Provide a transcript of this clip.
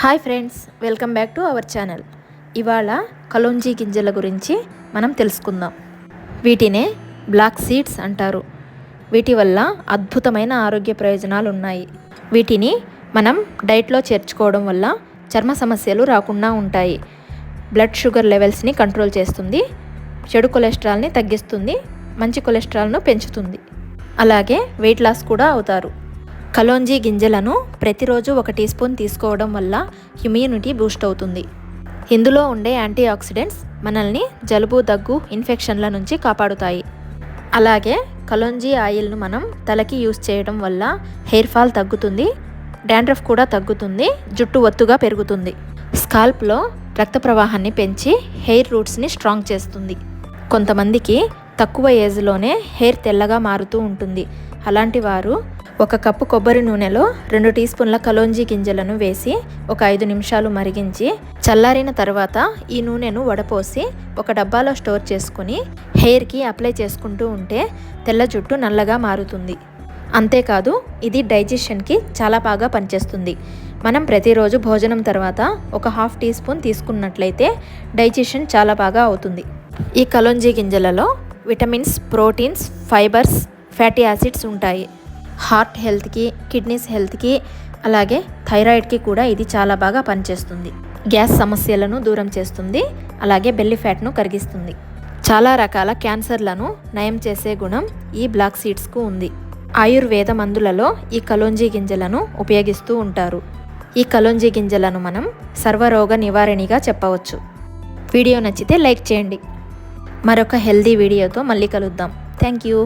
Hi friends welcome back to our channel. ఇవాళ కలోంజీ గింజల గురించి మనం తెలుసుకుందాం. వీటినే బ్లాక్ సీడ్స్ అంటారు. వీటి వల్ల అద్భుతమైన ఆరోగ్య ప్రయోజనాలు ఉన్నాయి. వీటిని మనం డైట్లో చేర్చుకోవడం వల్ల చర్మ సమస్యలు రాకుండా ఉంటాయి. బ్లడ్ షుగర్ లెవెల్స్ని కంట్రోల్ చేస్తుంది. చెడు కొలెస్ట్రాల్ని తగ్గిస్తుంది. మంచి కొలెస్ట్రాల్ను పెంచుతుంది. అలాగే వెయిట్ లాస్ కూడా అవుతారు. కలోంజీ గింజలను ప్రతిరోజు ఒక టీ స్పూన్ తీసుకోవడం వల్ల ఇమ్యూనిటీ బూస్ట్ అవుతుంది. ఇందులో ఉండే యాంటీ ఆక్సిడెంట్స్ మనల్ని జలుబు దగ్గు ఇన్ఫెక్షన్ల నుంచి కాపాడుతాయి. అలాగే కలోంజీ ఆయిల్ను మనం తలకి యూస్ చేయడం వల్ల హెయిర్ ఫాల్ తగ్గుతుంది డాండ్రఫ్ కూడా తగ్గుతుంది జుట్టు ఒత్తుగా పెరుగుతుంది. స్కాల్ప్లో రక్త ప్రవాహాన్ని పెంచి హెయిర్ రూట్స్ని స్ట్రాంగ్ చేస్తుంది. కొంతమందికి తక్కువ ఏజ్లోనే హెయిర్ తెల్లగా మారుతూ ఉంటుంది. అలాంటి వారు ఒక కప్పు కొబ్బరి నూనెలో రెండు టీ స్పూన్ల కలోంజీ గింజలను వేసి ఒక ఐదు నిమిషాలు మరిగించి చల్లారిన తర్వాత ఈ నూనెను వడపోసి ఒక డబ్బాలో స్టోర్ చేసుకుని హెయిర్కి అప్లై చేసుకుంటూ ఉంటే తెల్ల జుట్టు నల్లగా మారుతుంది. అంతేకాదు ఇది డైజెషన్కి చాలా బాగా పనిచేస్తుంది. మనం ప్రతిరోజు భోజనం తర్వాత ఒక హాఫ్ టీ స్పూన్ తీసుకున్నట్లయితే డైజెషన్ చాలా బాగా అవుతుంది. ఈ kalonji గింజలలో vitamins proteins fibres fatty acids ఉంటాయి. హార్ట్ హెల్త్కి కిడ్నీస్ హెల్త్కి అలాగే థైరాయిడ్కి కూడా ఇది చాలా బాగా పనిచేస్తుంది. గ్యాస్ సమస్యలను దూరం చేస్తుంది అలాగే బెల్లి ఫ్యాట్ను కరిగిస్తుంది. చాలా రకాల క్యాన్సర్లను నయం చేసే గుణం ఈ బ్లాక్ సీడ్స్కు ఉంది. ఆయుర్వేద మందులలో ఈ కలోంజీ గింజలను ఉపయోగిస్తూ ఉంటారు. ఈ కలోంజీ గింజలను మనం సర్వరోగ నివారణిగా చెప్పవచ్చు. వీడియో నచ్చితే లైక్ చేయండి. మరొక హెల్దీ వీడియోతో మళ్ళీ కలుద్దాం. Thank you